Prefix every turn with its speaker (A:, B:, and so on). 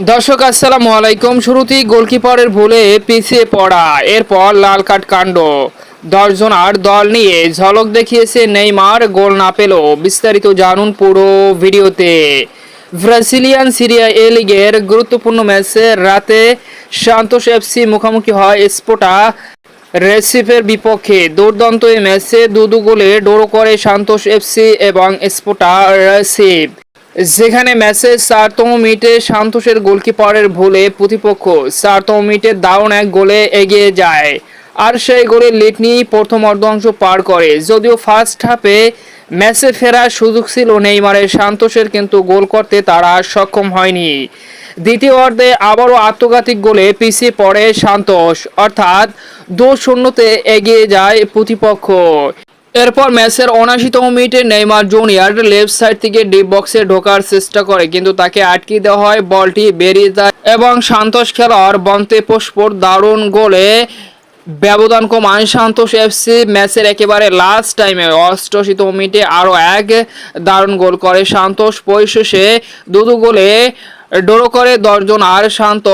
A: দর্শক, আসসালামু আলাইকুম। শুরুতেই গোলকিপারের ভুলে পিছিয়ে পড়া, এরপর লাল কার্ড কাণ্ড। দশজন আর দল নিয়ে ঝলক দেখিয়েছে নেইমার, গোল না পেল বিস্তারিত জানুন পুরো ভিডিওতে। ব্রাজিলিয়ান সিরিয়া এ লিগের গুরুত্বপূর্ণ ম্যাচে রাতে সান্তোস এফসি মুখোমুখি হয় স্পোটা রেসিফের বিপক্ষে। দুর্দান্ত এই ম্যাচে দু গোলে ডোরো করে সান্তোস এফসি এবং স্পোটা রেসিভ যেখানে ম্যাচের চারতম মিটে সান্তোষের গোলকিপারের ভুলে প্রতিপক্ষ। চারতম মিনিটে দারুণ এক গোলে এগিয়ে যায়। আর সেই গোলে লিড নিয়েই প্রথম অর্ধাংশ পার করে। যদিও ফার্স্ট হাফে ম্যাচে ফেরার সুযোগ ছিল নেইমারের সান্তোষের কিন্তু গোল করতে তারা সক্ষম হয়নি। দ্বিতীয় অর্ধে আবারও আত্মঘাতিক গোলে পিছিয়ে পড়ে সান্তোষ অর্থাৎ দু শূন্যতে এগিয়ে যায় প্রতিপক্ষ। এরপর ম্যাচের উনাশিতম মিনিটে নেইমার জুনিয়র লেফট সাইড থেকে ডিপ বক্সে ঢোকার চেষ্টা করে, কিন্তু তাকে আটকে দেওয়া হয়, বলটি বেরিয়ে যায় এবং সান্তোষ খেলোয়াড় বন্তে পুষ্পর দারুণ গোলে ব্যবধান কমান সান্তোষ এফসি ম্যাচের একেবারে লাস্ট টাইমে অষ্টশীতম মিনিটে আরও এক দারুণ গোল করে সান্তোষ, পরিশেষে দুদু গোলে ডোরো করে দশজন আর শান্ত